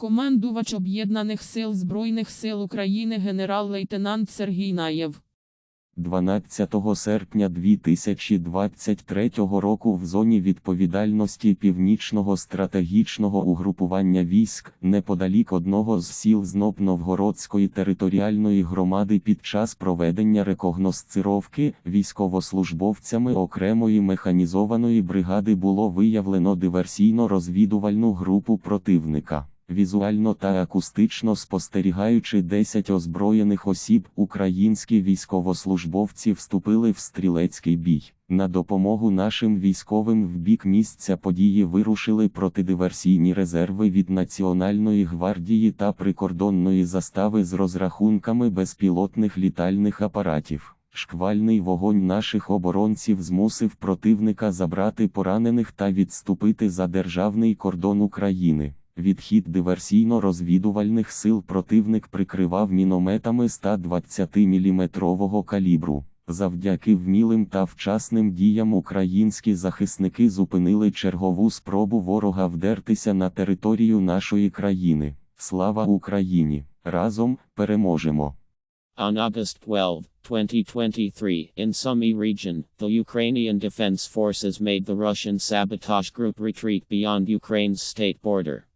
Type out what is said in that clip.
Командувач Об'єднаних сил Збройних сил України генерал-лейтенант Сергій Наєв. 12 серпня 2023 року в зоні відповідальності Північного стратегічного угрупування військ неподалік одного з сіл Зноб-Новгородської територіальної громади під час проведення рекогносцировки військовослужбовцями окремої механізованої бригади було виявлено диверсійно-розвідувальну групу противника. Візуально та акустично спостерігаючи 10 озброєних осіб, українські військовослужбовці вступили в стрілецький бій. На допомогу нашим військовим в бік місця події вирушили протидиверсійні резерви від Національної гвардії та прикордонної застави з розрахунками безпілотних літальних апаратів. Шквальний вогонь наших оборонців змусив противника забрати поранених та відступити за державний кордон України. Відхід диверсійно-розвідувальних сил противник прикривав мінометами 120-мм калібру. Завдяки вмілим та вчасним діям українські захисники зупинили чергову спробу ворога вдертися на територію нашої країни. Слава Україні! Разом переможемо! On August 12, 2023, in Sumy region, the Ukrainian Defense Forces made the Russian sabotage group retreat beyond Ukraine's state border.